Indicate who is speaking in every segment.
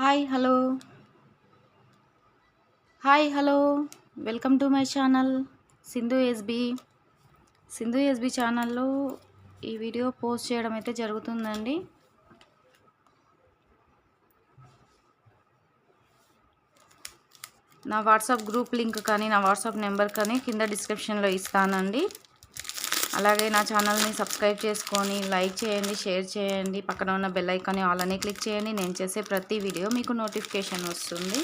Speaker 1: Hi hello hi hello welcome to my channel Sindhu SB Sindhu SB ఛానల్లో ఈ video post చేయడం అయితే జరుగుతుందండి. నా వాట్సాప్ గ్రూప్ లింక్ కానీ నా వాట్సాప్ నెంబర్ కానీ కింద డిస్క్రిప్షన్లో ఇస్తానండి. అలాగే నా ఛానల్ని సబ్స్క్రైబ్ చేసుకొని లైక్ చేయండి షేర్ చేయండి. పక్కన ఉన్న బెల్ ఐకాన్ని ఆల్ అని క్లిక్ చేయండి. నేను చేసే ప్రతి వీడియో మీకు నోటిఫికేషన్ వస్తుంది.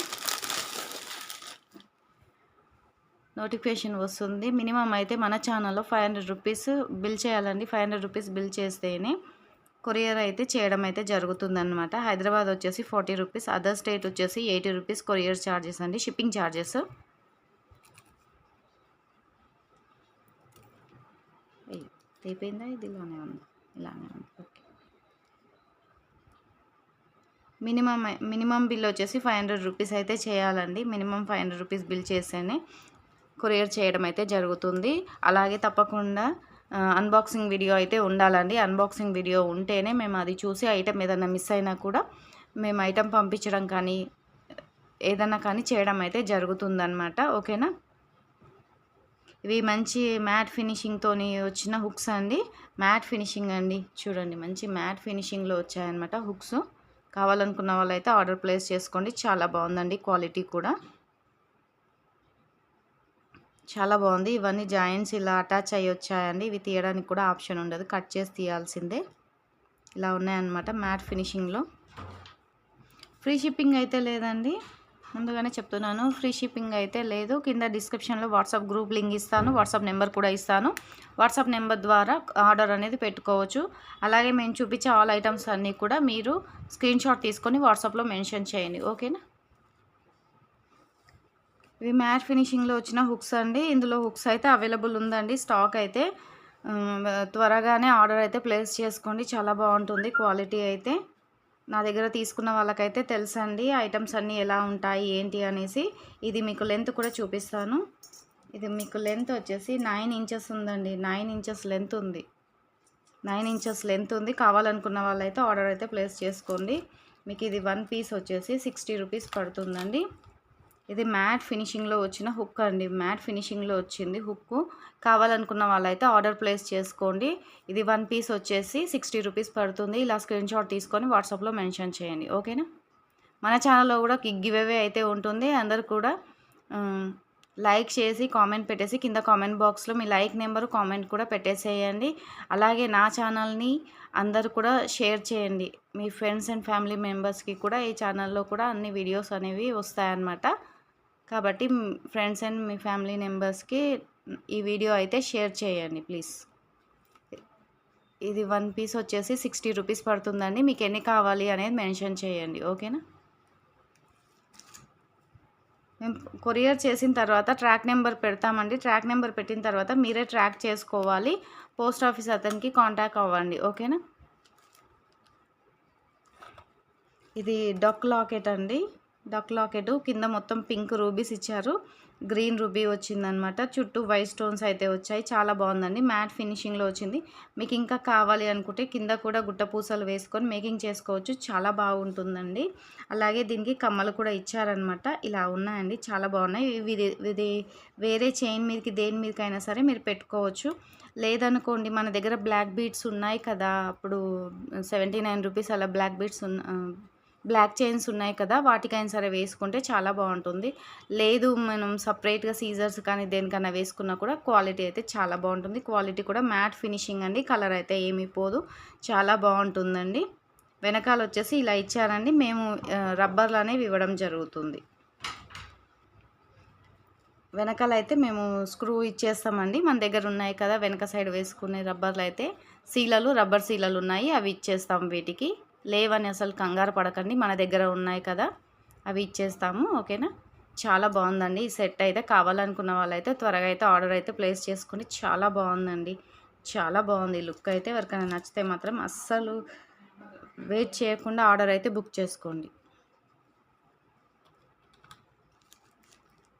Speaker 1: నోటిఫికేషన్ వస్తుంది. మినిమం అయితే మన ఛానల్లో ఫైవ్ హండ్రెడ్ రూపీస్ బిల్ చేయాలండి. ఫైవ్ హండ్రెడ్ రూపీస్ బిల్ చేస్తేనే కొరియర్ అయితే చేయడం అయితే జరుగుతుందన్నమాట. హైదరాబాద్ వచ్చేసి ఫార్టీ రూపీస్ అదర్ స్టేట్ వచ్చేసి ఎయిటీ రూపీస్ కొరియర్ ఛార్జెస్ అండి షిప్పింగ్ ఛార్జెస్ అయిపోయిందా? ఇది ఇలానే ఉంది. ఇలానే ఉంది. ఓకే. మినిమం మినిమం బిల్ వచ్చేసి ఫైవ్ హండ్రెడ్ రూపీస్ అయితే చేయాలండి. Minimum five hundred rupees bill చేస్తేనే కొరియర్ చేయడం అయితే జరుగుతుంది. అలాగే తప్పకుండా అన్బాక్సింగ్ వీడియో అయితే ఉండాలండి. అన్బాక్సింగ్ వీడియో ఉంటేనే మేము అది చూసి ఐటెం ఏదైనా మిస్ అయినా కూడా మేము ఐటెం పంపించడం కానీ ఏదైనా కానీ చేయడం అయితే జరుగుతుందన్నమాట. ఓకేనా? ఇవి మంచి మ్యాట్ ఫినిషింగ్తో వచ్చిన హుక్స్ అండి. మ్యాట్ ఫినిషింగ్ అండి. చూడండి మంచి మ్యాట్ ఫినిషింగ్లో వచ్చాయన్నమాట హుక్స్. కావాలనుకున్న వాళ్ళైతే ఆర్డర్ ప్లేస్ చేసుకోండి. చాలా బాగుందండి క్వాలిటీ కూడా. చాలా బాగుంది. ఇవన్నీ జాయింట్స్ ఇలా అటాచ్ అయ్యి వచ్చాయండి. ఇవి తీయడానికి కూడా ఆప్షన్ ఉండదు. కట్ చేసి తీయాల్సిందే. ఇలా ఉన్నాయన్నమాట మ్యాట్ ఫినిషింగ్లో. ఫ్రీ షిప్పింగ్ అయితే లేదండి. ముందుగానే చెప్తున్నాను ఫ్రీ షిప్పింగ్ అయితే లేదు. కింద డిస్క్రిప్షన్లో వాట్సాప్ గ్రూప్ లింక్ ఇస్తాను వాట్సాప్ నెంబర్ కూడా ఇస్తాను. వాట్సాప్ నెంబర్ ద్వారా ఆర్డర్ అనేది పెట్టుకోవచ్చు. అలాగే మేము చూపించే ఆల్ ఐటమ్స్ అన్నీ కూడా మీరు స్క్రీన్ షాట్ తీసుకొని వాట్సాప్లో మెన్షన్ చేయండి. ఓకేనా? ఇవి మ్యాట్ ఫినిషింగ్లో వచ్చిన హుక్స్ అండి. ఇందులో హుక్స్ అయితే అవైలబుల్ ఉందండి. స్టాక్ అయితే త్వరగానే ఆర్డర్ అయితే ప్లేస్ చేసుకోండి. చాలా బాగుంటుంది క్వాలిటీ అయితే. నా దగ్గర తీసుకున్న వాళ్ళకైతే తెలుసండి ఐటమ్స్ అన్నీ ఎలా ఉంటాయి ఏంటి అనేసి. ఇది మీకు లెంత్ కూడా చూపిస్తాను. ఇది మీకు లెంత్ వచ్చేసి నైన్ ఇంచెస్ ఉందండి. నైన్ ఇంచెస్ లెంత్ ఉంది. నైన్ ఇంచెస్ లెంత్ ఉంది. కావాలనుకున్న వాళ్ళైతే ఆర్డర్ అయితే ప్లేస్ చేసుకోండి. మీకు ఇది వన్ పీస్ వచ్చేసి సిక్స్టీ రూపీస్ పడుతుందండి. ఇది మ్యాట్ ఫినిషింగ్లో వచ్చిన హుక్ అండి. మ్యాట్ ఫినిషింగ్లో వచ్చింది హుక్ కావాలనుకున్న వాళ్ళైతే ఆర్డర్ ప్లేస్ చేసుకోండి. ఇది వన్ పీస్ వచ్చేసి సిక్స్టీ రూపీస్ పడుతుంది. ఇలా స్క్రీన్ షాట్ తీసుకొని వాట్సాప్లో మెన్షన్ చేయండి. ఓకేనా? మన ఛానల్లో కూడా గివ్ అవే అయితే ఉంటుంది. అందరు కూడా లైక్ చేసి కామెంట్ పెట్టేసి కింద కామెంట్ బాక్స్లో మీ లైక్ నెంబర్ కామెంట్ కూడా పెట్టేసేయండి. అలాగే నా ఛానల్ని అందరు కూడా షేర్ చేయండి. మీ ఫ్రెండ్స్ అండ్ ఫ్యామిలీ మెంబర్స్కి కూడా ఈ ఛానల్లో కూడా అన్ని వీడియోస్ అనేవి వస్తాయన్నమాట. కాబట్టి ఫ్రెండ్స్ అండ్ మీ ఫ్యామిలీ మెంబర్స్కి ఈ వీడియో అయితే షేర్ చేయండి ప్లీజ్. ఇది వన్ పీస్ వచ్చేసి సిక్స్టీ రూపీస్ పడుతుందండి. మీకు ఎన్ని కావాలి అనేది మెన్షన్ చేయండి. ఓకేనా? మేము కొరియర్ చేసిన తర్వాత ట్రాక్ నెంబర్ పెడతామండి. ట్రాక్ నెంబర్ పెట్టిన తర్వాత మీరే ట్రాక్ చేసుకోవాలి. పోస్ట్ ఆఫీస్ అతనికి కాంటాక్ట్ అవ్వండి. ఓకేనా? ఇది డక్ లాకెట్ అండి. డక్ లాకెట్ కింద మొత్తం పింక్ రూబీస్ ఇచ్చారు. గ్రీన్ రూబీ వచ్చిందనమాట చుట్టూ వైట్ స్టోన్స్ అయితే వచ్చాయి. చాలా బాగుందండి. మ్యాట్ ఫినిషింగ్లో వచ్చింది. మీకు ఇంకా కావాలి అనుకుంటే కింద కూడా గుట్ట పూసలు వేసుకొని మేకింగ్ చేసుకోవచ్చు. చాలా బాగుంటుందండి. అలాగే దీనికి కమ్మలు కూడా ఇచ్చారనమాట ఇలా ఉన్నాయండి. చాలా బాగున్నాయి. ఇది ఇది వేరే చైన్ మీదకి దేని మీదకైనా సరే మీరు పెట్టుకోవచ్చు. లేదనుకోండి మన దగ్గర బ్లాక్ బీట్స్ ఉన్నాయి కదా. అప్పుడు సెవెంటీ నైన్ రూపీస్ అలా బ్లాక్ బీట్స్ ఉన్న బ్లాక్ చైన్స్ ఉన్నాయి కదా వాటికైనా సరే వేసుకుంటే చాలా బాగుంటుంది. లేదు మనం సపరేట్గా సీజర్స్ కానీ దేనికన్నా వేసుకున్నా కూడా క్వాలిటీ అయితే చాలా బాగుంటుంది. క్వాలిటీ కూడా మ్యాట్ ఫినిషింగ్ అండి కలర్ అయితే ఏమీ పోదు. చాలా బాగుంటుందండి. వెనకాల వచ్చేసి ఇలా ఇచ్చారండి. మేము రబ్బర్లు అనేవి ఇవ్వడం జరుగుతుంది. వెనకాల అయితే మేము స్క్రూ ఇచ్చేస్తామండి. మన దగ్గర ఉన్నాయి కదా వెనక సైడ్ వేసుకునే రబ్బర్లు అయితే. సీలలు రబ్బర్ సీలలు ఉన్నాయి అవి ఇచ్చేస్తాం వీటికి. లేవని అసలు కంగారు పడకండి మన దగ్గర ఉన్నాయి కదా అవి ఇచ్చేస్తాము ఓకేనా? చాలా బాగుందండి. ఈ సెట్ అయితే కావాలనుకున్న వాళ్ళైతే త్వరగా అయితే ఆర్డర్ అయితే ప్లేస్ చేసుకుని చాలా బాగుందండి. చాలా బాగుంది. లుక్ అయితే ఎవరికైనా నచ్చితే మాత్రం అస్సలు వెయిట్ చేయకుండా ఆర్డర్ అయితే బుక్ చేసుకోండి.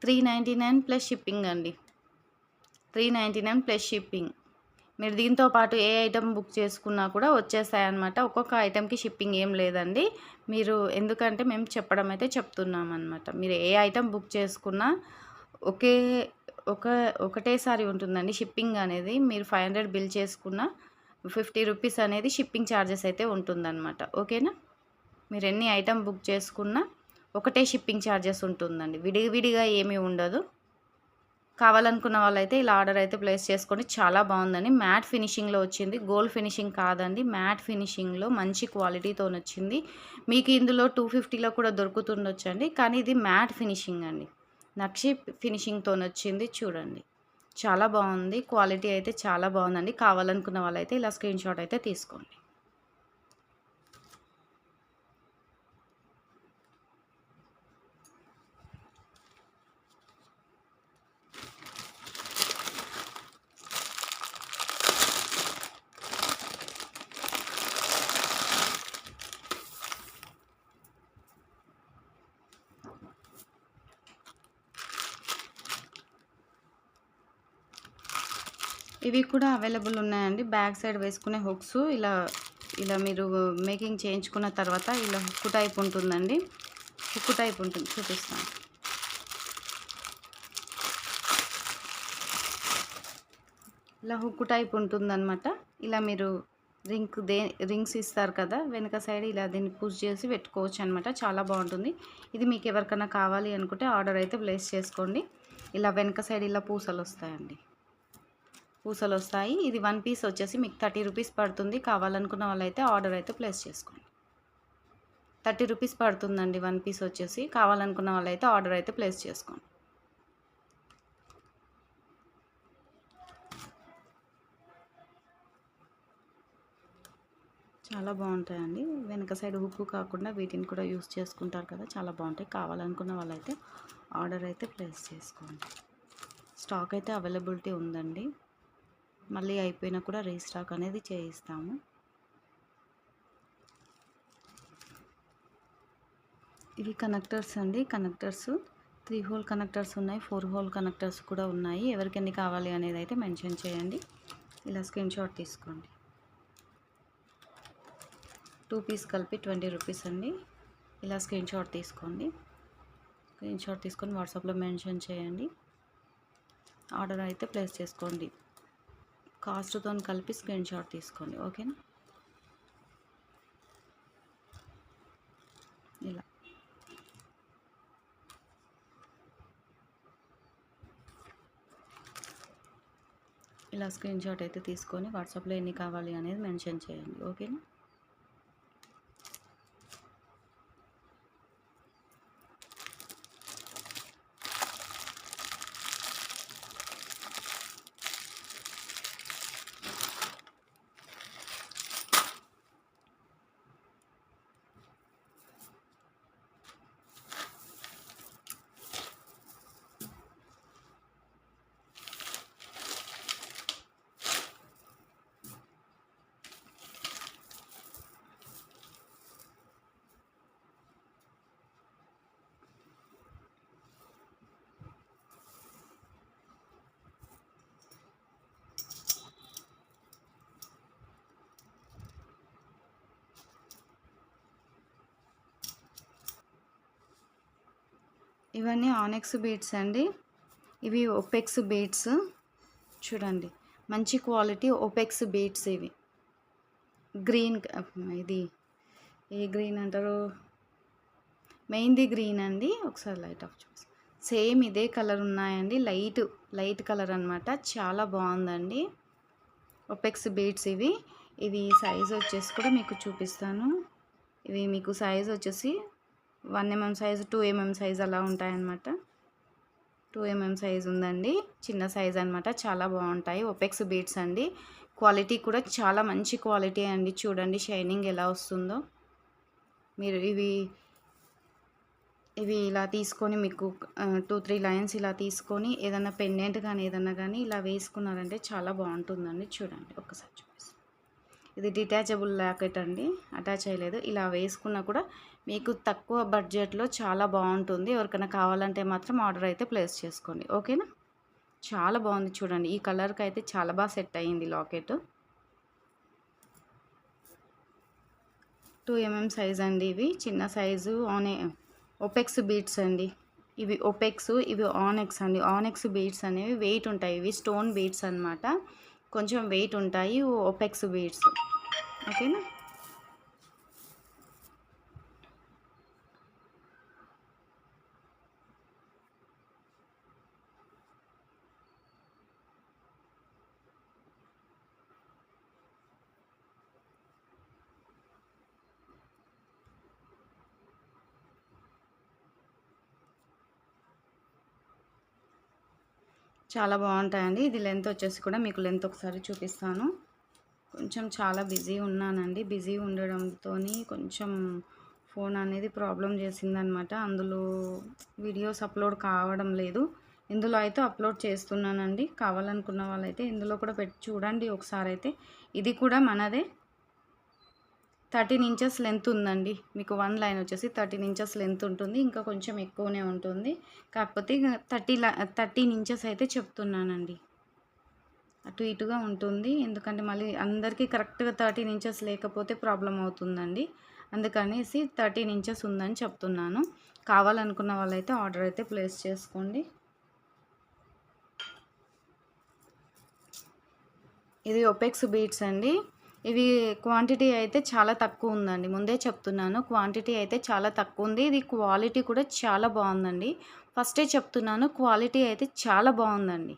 Speaker 1: Three ninety nine plus shipping అండి. Three ninety nine plus shipping. మీరు దీంతో పాటు ఏ ఐటెం బుక్ చేసుకున్నా కూడా వచ్చేస్తాయి ఒక్కొక్క ఐటెంకి షిప్పింగ్ ఏం లేదండి. మీరు ఎందుకంటే మేము చెప్పడం అయితే చెప్తున్నాం అనమాట మీరు ఏ ఐటెం బుక్ చేసుకున్నా ఒకే ఒక ఒకటేసారి ఉంటుందండి షిప్పింగ్ అనేది. మీరు ఫైవ్ హండ్రెడ్ బిల్ చేసుకున్న ఫిఫ్టీ రూపీస్ అనేది షిప్పింగ్ ఛార్జెస్ అయితే ఉంటుందన్నమాట. ఓకేనా? మీరు ఎన్ని ఐటెం బుక్ చేసుకున్నా ఒకటే షిప్పింగ్ ఛార్జెస్ ఉంటుందండి. విడివిడిగా ఏమీ ఉండదు. కావాలనుకున్న వాళ్ళైతే ఇలా ఆర్డర్ అయితే ప్లేస్ చేసుకోండి. చాలా బాగుందండి. మ్యాట్ ఫినిషింగ్లో వచ్చింది. గోల్డ్ ఫినిషింగ్ కాదండి. మ్యాట్ ఫినిషింగ్లో మంచి క్వాలిటీతో వచ్చింది. మీకు ఇందులో టూ ఫిఫ్టీలో కూడా దొరుకుతుండొచ్చండి. కానీ ఇది మ్యాట్ ఫినిషింగ్ అండి. నక్షి ఫినిషింగ్తో వచ్చింది. చూడండి. చాలా బాగుంది. క్వాలిటీ అయితే చాలా బాగుందండి. కావాలనుకున్న వాళ్ళైతే ఇలా స్క్రీన్ షాట్ అయితే తీసుకోండి. ఇవి కూడా అవైలబుల్ ఉన్నాయండి. బ్యాక్ సైడ్ వేసుకునే హుక్స్ ఇలా ఇలా మీరు మేకింగ్ చేయించుకున్న తర్వాత ఇలా హుక్ టైప్ ఉంటుందండి. హుక్ టైప్ ఉంటుంది. చూపిస్తాను. ఇలా హుక్ టైప్ ఉంటుందన్నమాట. ఇలా మీరు రింగ్ దే రింగ్స్ ఇస్తారు కదా వెనుక సైడ్ ఇలా దీన్ని పూజ చేసి పెట్టుకోవచ్చు అనమాట చాలా బాగుంటుంది. ఇది మీకు ఎవరికైనా కావాలి అనుకుంటే ఆర్డర్ అయితే ప్లేస్ చేసుకోండి. ఇలా వెనక సైడ్ ఇలా పూసలు వస్తాయండి పూసలు వస్తాయి ఇది వన్ పీస్ వచ్చేసి మీకు థర్టీ రూపీస్ పడుతుంది. కావాలనుకున్న వాళ్ళైతే ఆర్డర్ అయితే ప్లేస్ చేసుకోండి. థర్టీ రూపీస్ పడుతుందండి వన్ పీస్ వచ్చేసి. కావాలనుకున్న వాళ్ళైతే ఆర్డర్ అయితే ప్లేస్ చేసుకోండి. చాలా బాగుంటాయండి. వెనక సైడ్ హుక్కు కాకుండా వీటిని కూడా యూస్ చేసుకుంటారు కదా చాలా బాగుంటాయి. కావాలనుకున్న వాళ్ళైతే ఆర్డర్ అయితే ప్లేస్ చేసుకోండి. స్టాక్ అయితే అవైలబిలిటీ ఉందండి. మళ్ళీ అయిపోయినా కూడా రీస్టాక్ అనేది చేయిస్తాము. ఇవి కనెక్టర్స్ అండి. కనెక్టర్స్ త్రీ హోల్ కనెక్టర్స్ ఉన్నాయి ఫోర్ హోల్ కనెక్టర్స్ కూడా ఉన్నాయి. ఎవరికి ఎన్ని కావాలి అనేది అయితే మెన్షన్ చేయండి. ఇలా స్క్రీన్ షాట్ తీసుకోండి. టూ పీస్ కలిపి ట్వంటీ రూపీస్ అండి. ఇలా స్క్రీన్ షాట్ తీసుకోండి. స్క్రీన్ షాట్ తీసుకొని వాట్సాప్లో మెన్షన్ చేయండి. ఆర్డర్ అయితే ప్లేస్ చేసుకోండి. కాస్ట్తో కలిపి స్క్రీన్ షాట్ తీసుకోండి. ఓకేనా? ఇలా. ఇలా స్క్రీన్ షాట్ అయితే తీసుకొని వాట్సాప్లో ఎన్ని కావాలి అనేది మెన్షన్ చేయండి. ఓకేనా? ఇవన్నీ ఆనెక్స్ బీడ్స్ అండి. ఇవి ఒపెక్స్ బీడ్స్ చూడండి మంచి క్వాలిటీ ఒపెక్స్ బీడ్స్ ఇవి. గ్రీన్ ఇది ఏ గ్రీన్ అంటారు? మెయిన్ది గ్రీన్ అండి. ఒకసారి లైట్ ఆఫ్ చూసి సేమ్ ఇదే కలర్ ఉన్నాయండి. లైట్ లైట్ కలర్ అనమాట చాలా బాగుందండి. ఒపెక్స్ బీడ్స్ ఇవి. ఇవి సైజ్ వచ్చేసి కూడా మీకు చూపిస్తాను. ఇవి మీకు సైజ్ వచ్చేసి one mm size two mm size అలా ఉంటాయన్నమాట. టూ ఎంఎం సైజ్ ఉందండి. చిన్న సైజ్ అనమాట చాలా బాగుంటాయి. ఒపెక్స్ బీట్స్ అండి. క్వాలిటీ కూడా చాలా మంచి క్వాలిటీ అండి. చూడండి షైనింగ్ ఎలా వస్తుందో. మీరు ఇవి ఇవి ఇలా తీసుకొని మీకు టూ త్రీ లైన్స్ ఇలా తీసుకొని ఏదైనా పెండెంట్ కానీ ఏదన్నా కానీ ఇలా వేసుకున్నారంటే చాలా బాగుంటుందండి. చూడండి ఒకసారి చూపిస్తాను. ఇది డిటాచబుల్ ల్యాకెట్ అండి. అటాచ్ అయ్యలేదు. ఇలా వేసుకున్నా కూడా మీకు తక్కువ బడ్జెట్లో చాలా బాగుంటుంది. ఎవరికైనా కావాలంటే మాత్రం ఆర్డర్ అయితే ప్లేస్ చేసుకోండి. ఓకేనా? చాలా బాగుంది చూడండి. ఈ కలర్కి అయితే చాలా బాగా సెట్ అయ్యింది లాకెట్. టూ ఎంఎం సైజ్ అండి ఇవి. చిన్న సైజు ఆనే ఒపెక్స్ బీట్స్ అండి. ఇవి ఒపెక్స్ ఇవి ఆనెక్స్ అండి. ఆనెక్స్ బీట్స్ అనేవి వెయిట్ ఉంటాయి. ఇవి స్టోన్ బీట్స్ అనమాట కొంచెం వెయిట్ ఉంటాయి. Opaques beads. ఓకేనా? చాలా బాగుంటాయండి. ఇది లెంత్ వచ్చేసి కూడా మీకు లెంత్ ఒకసారి చూపిస్తాను. కొంచెం చాలా బిజీ ఉన్నానండి. బిజీ ఉండడంతో కొంచెం ఫోన్ అనేది ప్రాబ్లం చేసిందనమాట. అందులో వీడియోస్ అప్లోడ్ కావడం లేదు. ఇందులో అయితే అప్లోడ్ చేస్తున్నానండి. కావాలనుకున్న వాళ్ళైతే ఇందులో కూడా పెట్టి చూడండి ఒకసారి అయితే ఇది కూడా మనదే. థర్టీన్ ఇంచెస్ లెంత్ ఉందండి. మీకు వన్ లైన్ వచ్చేసి థర్టీన్ ఇంచెస్ లెంత్ ఉంటుంది. ఇంకా కొంచెం ఎక్కువనే ఉంటుంది. కాకపోతే థర్టీ థర్టీన్ ఇంచెస్ అయితే చెప్తున్నానండి. అటు ఇటుగా ఉంటుంది. ఎందుకంటే మళ్ళీ అందరికీ కరెక్ట్గా థర్టీన్ ఇంచెస్ లేకపోతే ప్రాబ్లం అవుతుందండి. అందుకనేసి థర్టీన్ ఇంచెస్ ఉందని చెప్తున్నాను. కావాలనుకున్న వాళ్ళైతే ఆర్డర్ అయితే ప్లేస్ చేసుకోండి. ఇది ఒపెక్స్ బీట్స్ అండి. ఇవి క్వాంటిటీ అయితే చాలా తక్కువ ఉందండి. ముందే చెప్తున్నాను. క్వాంటిటీ అయితే చాలా తక్కువ ఉంది. ఇది క్వాలిటీ కూడా చాలా బాగుందండి. ఫస్టే చెప్తున్నాను క్వాలిటీ అయితే చాలా బాగుందండి.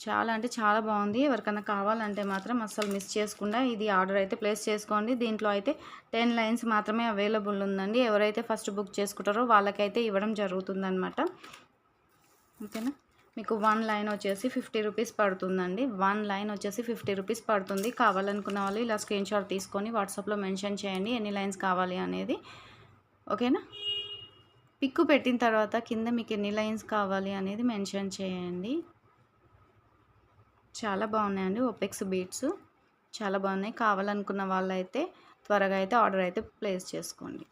Speaker 1: చాలా అంటే చాలా బాగుంది. ఎవరికైనా కావాలంటే మాత్రం అస్సలు మిస్ చేసుకుండా ఇది ఆర్డర్ అయితే ప్లేస్ చేసుకోండి. దీంట్లో అయితే టెన్ లైన్స్ మాత్రమే అవైలబుల్ ఉందండి. ఎవరైతే ఫస్ట్ బుక్ చేసుకుంటారో వాళ్ళకైతే ఇవ్వడం జరుగుతుందన్నమాట. ఓకేనా? మీకు వన్ లైన్ వచ్చేసి ఫిఫ్టీ రూపీస్ పడుతుందండి. వన్ లైన్ వచ్చేసి ఫిఫ్టీ రూపీస్ పడుతుంది. కావాలనుకున్న వాళ్ళు ఇలా స్క్రీన్ షాట్ తీసుకొని వాట్సాప్లో మెన్షన్ చేయండి. ఎన్ని లైన్స్ కావాలి అనేది. ఓకేనా? పిక్కు పెట్టిన తర్వాత కింద మీకు ఎన్ని లైన్స్ కావాలి అనేది మెన్షన్ చేయండి. చాలా బాగున్నాయండి ఒపెక్స్ బీట్స్. చాలా బాగున్నాయి. కావాలనుకున్న వాళ్ళైతే త్వరగా అయితే ఆర్డర్ అయితే ప్లేస్ చేసుకోండి.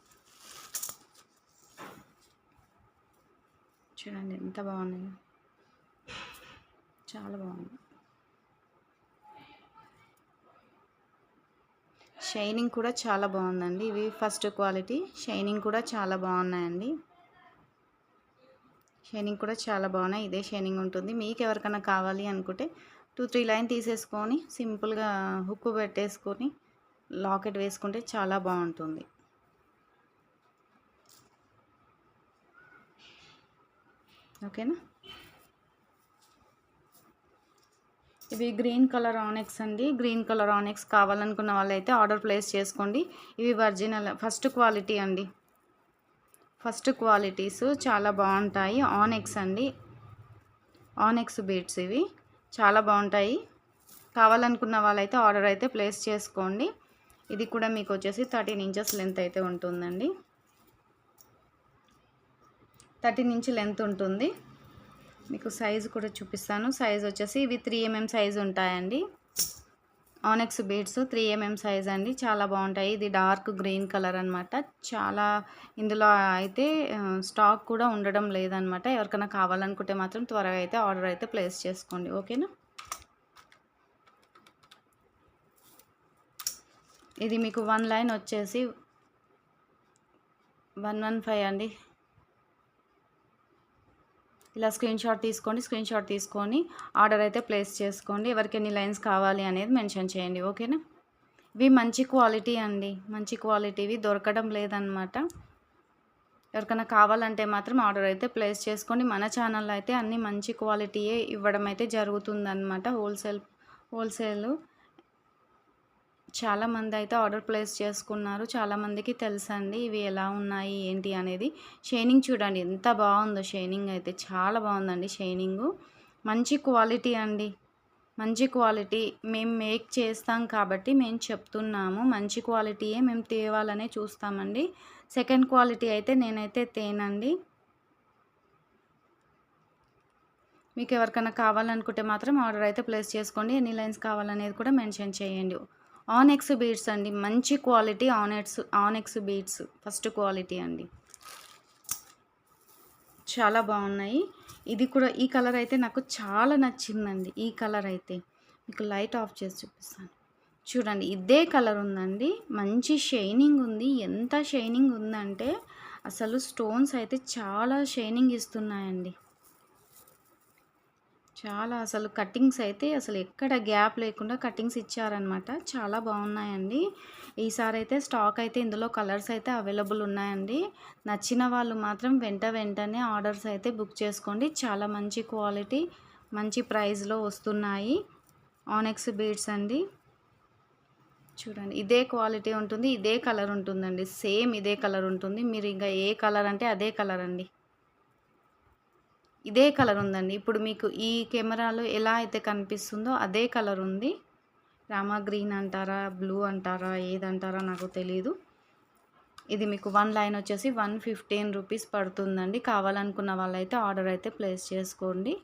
Speaker 1: చూడండి ఎంత బాగున్నాయి. చాలా బాగుంది. షైనింగ్ కూడా చాలా బాగుందండి. ఇవి ఫస్ట్ క్వాలిటీ షైనింగ్ కూడా చాలా బాగున్నాయండి. షైనింగ్ కూడా చాలా బాగున్నాయి. ఇదే షైనింగ్ ఉంటుంది. మీకు ఎవరికైనా కావాలి అనుకుంటే టూ త్రీ లైన్ తీసేసుకొని సింపుల్గా హుక్ పెట్టేసుకొని లాకెట్ వేసుకుంటే చాలా బాగుంటుంది. ఓకేనా ఇవి గ్రీన్ కలర్ ఆనెక్స్ అండి. గ్రీన్ కలర్ ఆనెక్స్ కావాలనుకున్న వాళ్ళైతే ఆర్డర్ ప్లేస్ చేసుకోండి. ఇవి ఒరిజినల్ ఫస్ట్ క్వాలిటీ అండి. ఫస్ట్ క్వాలిటీస్ చాలా బాగుంటాయి. ఆనెక్స్ అండి. ఆనెక్స్ బీట్స్ ఇవి చాలా బాగుంటాయి. కావాలనుకున్న వాళ్ళైతే ఆర్డర్ అయితే ప్లేస్ చేసుకోండి. ఇది కూడా మీకు వచ్చేసి థర్టీన్ ఇంచెస్ లెంత్ అయితే ఉంటుందండి. థర్టీన్ ఇంచ్ లెంత్ ఉంటుంది. మీకు సైజు కూడా చూపిస్తాను. సైజ్ వచ్చేసి ఇవి త్రీ ఎంఎం సైజు ఉంటాయండి. Onyx beads three MM size అండి. చాలా బాగుంటాయి. ఇది డార్క్ గ్రీన్ కలర్ అనమాట చాలా ఇందులో అయితే స్టాక్ కూడా ఉండడం లేదనమాట ఎవరికైనా కావాలనుకుంటే మాత్రం త్వరగా అయితే ఆర్డర్ అయితే ప్లేస్ చేసుకోండి. ఓకేనా ఇది మీకు వన్ లైన్ వచ్చేసి వన్ వన్ ఫైవ్ అండి. ఇలా స్క్రీన్ షాట్ తీసుకోండి స్క్రీన్ షాట్ తీసుకొని ఆర్డర్ అయితే ప్లేస్ చేసుకోండి. ఎవరికి ఎన్ని లైన్స్ కావాలి అనేది మెన్షన్ చేయండి ఓకేనా ఇవి మంచి క్వాలిటీ అండి. మంచి క్వాలిటీవి దొరకడం లేదనమాట ఎవరికైనా కావాలంటే మాత్రం ఆర్డర్ అయితే ప్లేస్ చేసుకోండి. మన ఛానల్లో అయితే అన్ని మంచి క్వాలిటీయే ఇవ్వడం అయితే జరుగుతుందన్నమాట. హోల్సేల్ హోల్సేల్ చాలామంది అయితే ఆర్డర్ ప్లేస్ చేసుకున్నారు. చాలామందికి తెలుసండి ఇవి ఎలా ఉన్నాయి ఏంటి అనేది. షైనింగ్ చూడండి ఎంత బాగుందో షైనింగ్ అయితే. చాలా బాగుందండి షైనింగు. మంచి క్వాలిటీ అండి. మంచి క్వాలిటీ. మేము మేక్ చేస్తాం కాబట్టి మేము చెప్తున్నాము. మంచి క్వాలిటీయే మేము తేవాలనే చూస్తామండి. సెకండ్ క్వాలిటీ అయితే నేనైతే తేనండి. మీకు ఎవరికైనా కావాలనుకుంటే మాత్రం ఆర్డర్ అయితే ప్లేస్ చేసుకోండి. ఎన్ని లైన్స్ కావాలనేది కూడా మెన్షన్ చేయండి. ఆనెక్స్ బీడ్స్ అండి. మంచి quality onyx onyx beads first quality అండి. చాలా బాగున్నాయి. ఇది కూడా ఈ కలర్ అయితే నాకు చాలా నచ్చిందండి. ఈ కలర్ అయితే మీకు లైట్ ఆఫ్ చేసి చూపిస్తాను. చూడండి ఇదే కలర్ ఉందండి. మంచి షైనింగ్ ఉంది. ఎంత షైనింగ్ ఉందంటే అసలు స్టోన్స్ అయితే చాలా షైనింగ్ ఇస్తున్నాయండి. చాలా అసలు కటింగ్స్ అయితే అసలు ఎక్కడ గ్యాప్ లేకుండా కటింగ్స్ ఇచ్చారనమాట చాలా బాగున్నాయండి. ఈసారి అయితే స్టాక్ అయితే ఇందులో కలర్స్ అయితే అవైలబుల్ ఉన్నాయండి. నచ్చిన వాళ్ళు మాత్రం వెంట వెంటనే ఆర్డర్స్ అయితే బుక్ చేసుకోండి. చాలా మంచి క్వాలిటీ మంచి ప్రైస్లో వస్తున్నాయి. ఆనెక్స్ బీడ్స్ అండి. చూడండి ఇదే క్వాలిటీ ఉంటుంది ఇదే కలర్ ఉంటుందండి. సేమ్ ఇదే కలర్ ఉంటుంది. మీరు ఇంకా ఏ కలర్ అంటే అదే కలర్ అండి. ఇదే కలర్ ఉందండి. ఇప్పుడు మీకు ఈ కెమెరాలో ఎలా అయితే కనిపిస్తుందో అదే కలర్ ఉంది. రామా గ్రీన్ అంటారా బ్లూ అంటారా ఏదంటారా నాకు తెలీదు. ఇది మీకు వన్ లైన్ వచ్చేసి వన్ ఫిఫ్టీన్ రూపీస్ పడుతుందండి. కావాలనుకున్న వాళ్ళైతే ఆర్డర్ అయితే ప్లేస్ చేసుకోండి.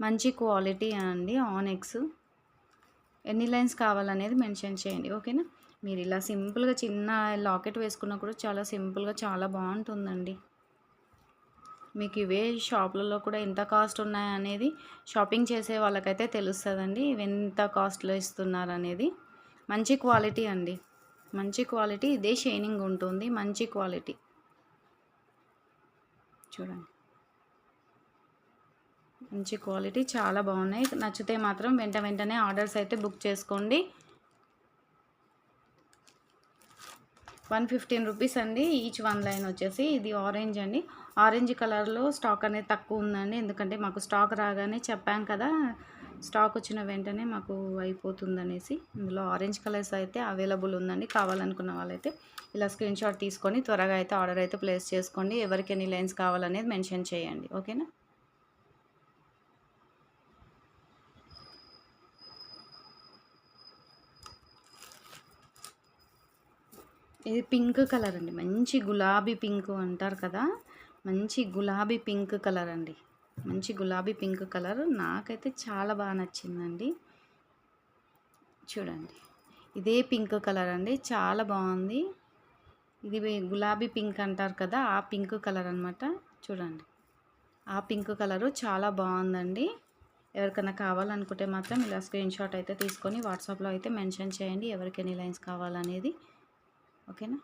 Speaker 1: మంచి క్వాలిటీ అండి ఆనెక్స్. ఎన్ని లైన్స్ కావాలనేది మెన్షన్ చేయండి. ఓకేనా? మీరు ఇలా సింపుల్గా చిన్న లాకెట్ వేసుకున్నా కూడా చాలా సింపుల్గా చాలా బాగుంటుందండి. మీకు ఇవే షాపులలో కూడా ఎంత కాస్ట్ ఉన్నాయనేది షాపింగ్ చేసే వాళ్ళకైతే తెలుస్తుందండి. ఇవి ఎంత కాస్ట్లో ఇస్తున్నారు అనేది మంచి క్వాలిటీ అండి. మంచి క్వాలిటీ ఇదే షైనింగ్ ఉంటుంది. మంచి క్వాలిటీ. చూడండి. మంచి క్వాలిటీ చాలా బాగున్నాయి. నచ్చితే మాత్రం వెంట వెంటనే ఆర్డర్స్ అయితే బుక్ చేసుకోండి. వన్ ఫిఫ్టీన్ రూపీస్ అండి. ఈచ్ వన్ లైన్ వచ్చేసి ఇది ఆరెంజ్ అండి. ఆరెంజ్ కలర్లో స్టాక్ అనేది తక్కువ ఉందండి. ఎందుకంటే మాకు స్టాక్ రాగానే చెప్పాం కదా స్టాక్ వచ్చిన వెంటనే మాకు అయిపోతుంది అనేసి ఇందులో ఆరెంజ్ కలర్స్ అయితే అవైలబుల్ ఉందండి. కావాలనుకున్న వాళ్ళైతే ఇలా స్క్రీన్ షాట్ తీసుకొని త్వరగా అయితే ఆర్డర్ అయితే ప్లేస్ చేసుకోండి. ఎవరికి ఎన్ని లైన్స్ కావాలనేది మెన్షన్ చేయండి. ఓకేనా? ఇది పింక్ కలర్ అండి. మంచి గులాబీ పింక్ అంటారు కదా మంచి గులాబీ పింక్ కలర్ అండి మంచి గులాబీ పింక్ కలర్. నాకైతే చాలా బాగా నచ్చిందండి. చూడండి. ఇదే పింక్ కలర్ అండి చాలా బాగుంది. ఇది గులాబీ పింక్ అంటారు కదా ఆ పింక్ కలర్ అనమాట చూడండి. ఆ పింక్ కలరు చాలా బాగుందండి. ఎవరికైనా కావాలనుకుంటే మాత్రం ఇలా స్క్రీన్ షాట్ అయితే తీసుకొని వాట్సాప్లో అయితే మెన్షన్ చేయండి ఎవరికి ఎన్ని లైన్స్ కావాలనేది. ఓకేనా?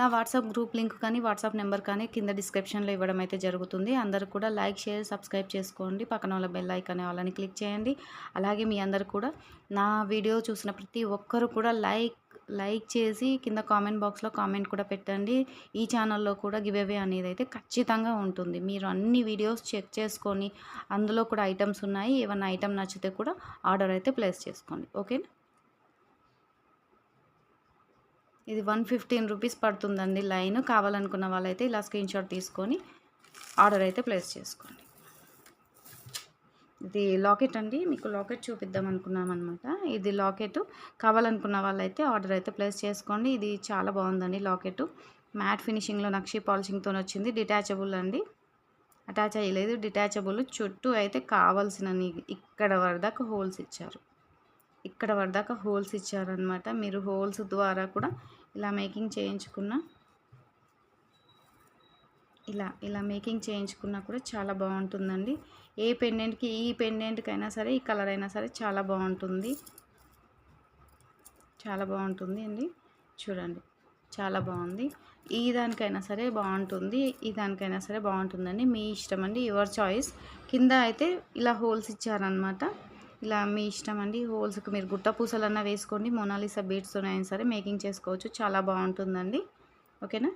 Speaker 1: నా వాట్సాప్ గ్రూప్ లింక్ కానీ వాట్సాప్ నెంబర్ కానీ కింద డిస్క్రిప్షన్లో ఇవ్వడం అయితే జరుగుతుంది. అందరూ కూడా లైక్ షేర్ సబ్స్క్రైబ్ చేసుకోండి. పక్కన వాళ్ళ బెల్ ఐకాన్ వాళ్ళని క్లిక్ చేయండి. అలాగే మీ అందరు కూడా నా వీడియో చూసిన ప్రతి ఒక్కరు కూడా లైక్ లైక్ చేసి కింద కామెంట్ బాక్స్లో కామెంట్ కూడా పెట్టండి. ఈ ఛానల్లో కూడా గివ్ అవే అనేది అయితే ఖచ్చితంగా ఉంటుంది. మీరు అన్ని వీడియోస్ చెక్ చేసుకొని అందులో కూడా ఐటమ్స్ ఉన్నాయి. ఏమైనా ఐటమ్ నచ్చితే కూడా ఆర్డర్ అయితే ప్లేస్ చేసుకోండి. ఓకేనా? ఇది వన్ ఫిఫ్టీన్ రూపీస్ పడుతుందండి లైన్. కావాలనుకున్న వాళ్ళైతే ఇలా స్క్రీన్ షాట్ తీసుకొని ఆర్డర్ అయితే ప్లేస్ చేసుకోండి. ఇది లాకెట్ అండి మీకు లాకెట్ చూపిద్దాం అనుకున్నాం అనమాట ఇది లాకెట్. కావాలనుకున్న వాళ్ళైతే ఆర్డర్ అయితే ప్లేస్ చేసుకోండి. ఇది చాలా బాగుందండి లాకెట్. మ్యాట్ ఫినిషింగ్లో నక్షి పాలిషింగ్తో వచ్చింది. డిటాచబుల్ అండి. అటాచ్ అయ్యలేదు. డిటాచబుల్. చుట్టూ అయితే కావాల్సిన ఇక్కడ వరదాకా హోల్స్ ఇచ్చారు. ఇక్కడ వరదాకా హోల్స్ ఇచ్చారనమాట మీరు హోల్స్ ద్వారా కూడా ఇలా మేకింగ్ చేయించుకున్న. ఇలా ఇలా మేకింగ్ చేయించుకున్నా కూడా చాలా బాగుంటుందండి. ఏ పెండెంట్కి ఈ పెండెంట్కి అయినా సరే ఈ కలర్ అయినా సరే చాలా బాగుంటుంది. చాలా బాగుంటుంది అండి. చూడండి చాలా బాగుంది. ఈ దానికైనా సరే బాగుంటుంది. ఈ దానికైనా సరే బాగుంటుందండి. మీ ఇష్టం అండి యువర్ చాయిస్. కింద అయితే ఇలా హోల్స్ ఇచ్చారనమాట ఇలా మీ ఇష్టం అండి. హోల్స్కి మీరు గుట్ట పూసలన్నా వేసుకోండి. మొనాలిసా బీట్స్ అయినా సరే మేకింగ్ చేసుకోవచ్చు. చాలా బాగుంటుందండి. ఓకేనా?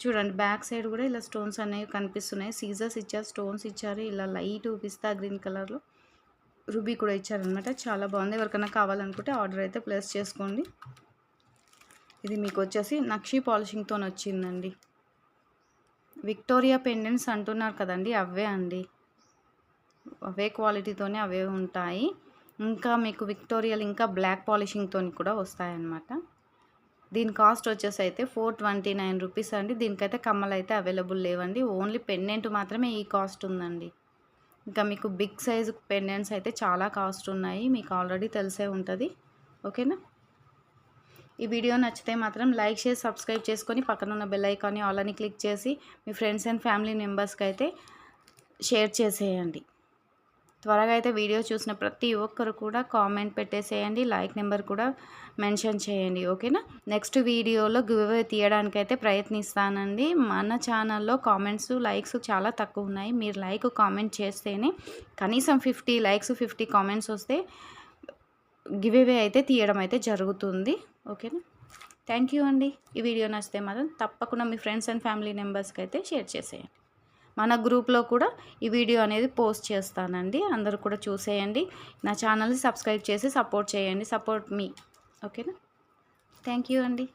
Speaker 1: చూడండి బ్యాక్ సైడ్ కూడా ఇలా స్టోన్స్ అనేవి కనిపిస్తున్నాయి. సీజర్స్ ఇచ్చారు స్టోన్స్ ఇచ్చారు. ఇలా లైట్ పిస్తా గ్రీన్ కలర్లో రుబీ కూడా ఇచ్చారనమాట చాలా బాగుంది. ఎవరికైనా కావాలనుకుంటే ఆర్డర్ అయితే ప్లేస్ చేసుకోండి. ఇది మీకు వచ్చేసి నక్షి పాలిషింగ్తో వచ్చిందండి విక్టోరియా పెండెంట్స్ అంటున్నారు కదండి అవే అండి. అవే క్వాలిటీతోనే అవే ఉంటాయి. ఇంకా మీకు విక్టోరియల్ ఇంకా బ్లాక్ పాలిషింగ్తో కూడా వస్తాయన్నమాట. దీని కాస్ట్ వచ్చేసి అయితే ఫోర్ ట్వంటీ నైన్ రూపీస్ అండి. దీనికైతే కమ్మలు అయితే అవైలబుల్ లేవండి. ఓన్లీ పెండెంట్ మాత్రమే ఈ కాస్ట్ ఉందండి. ఇంకా మీకు బిగ్ సైజు పెండెంట్స్ అయితే చాలా కాస్ట్ ఉన్నాయి. మీకు ఆల్రెడీ తెలిసే ఉంటుంది. ఓకేనా ఈ వీడియో నచ్చితే మాత్రం లైక్ చేసి సబ్స్క్రైబ్ చేసుకొని పక్కన ఉన్న బెల్ ఐకాన్ని ఆల్ అని క్లిక్ చేసి మీ ఫ్రెండ్స్ అండ్ ఫ్యామిలీ మెంబర్స్కి అయితే షేర్ చేసేయండి. త్వరగా అయితే వీడియో చూసిన ప్రతి ఒక్కరు కూడా కామెంట్ పెట్టేసేయండి. లైక్ నెంబర్ కూడా మెన్షన్ చేయండి. ఓకేనా? నెక్స్ట్ వీడియోలో గివ్ తీయడానికి అయితే ప్రయత్నిస్తానండి. మన ఛానల్లో కామెంట్స్ లైక్స్ చాలా తక్కువ ఉన్నాయి. మీరు లైక్ కామెంట్ చేస్తేనే కనీసం ఫిఫ్టీ లైక్స్ ఫిఫ్టీ కామెంట్స్ వస్తే గివ్ అయితే తీయడం అయితే జరుగుతుంది. ఓకేనా? థ్యాంక్ యూ అండి. ఈ వీడియో నచ్చితే మాత్రం తప్పకుండా మీ ఫ్రెండ్స్ అండ్ ఫ్యామిలీ మెంబర్స్కి అయితే షేర్ చేసేయండి. మన గ్రూప్లో కూడా ఈ వీడియో అనేది పోస్ట్ చేస్తానండి. అందరూ కూడా చూసేయండి. నా ఛానల్ని సబ్స్క్రైబ్ చేసి సపోర్ట్ చేయండి. Support me. ఓకేనా? థ్యాంక్ యూ అండి.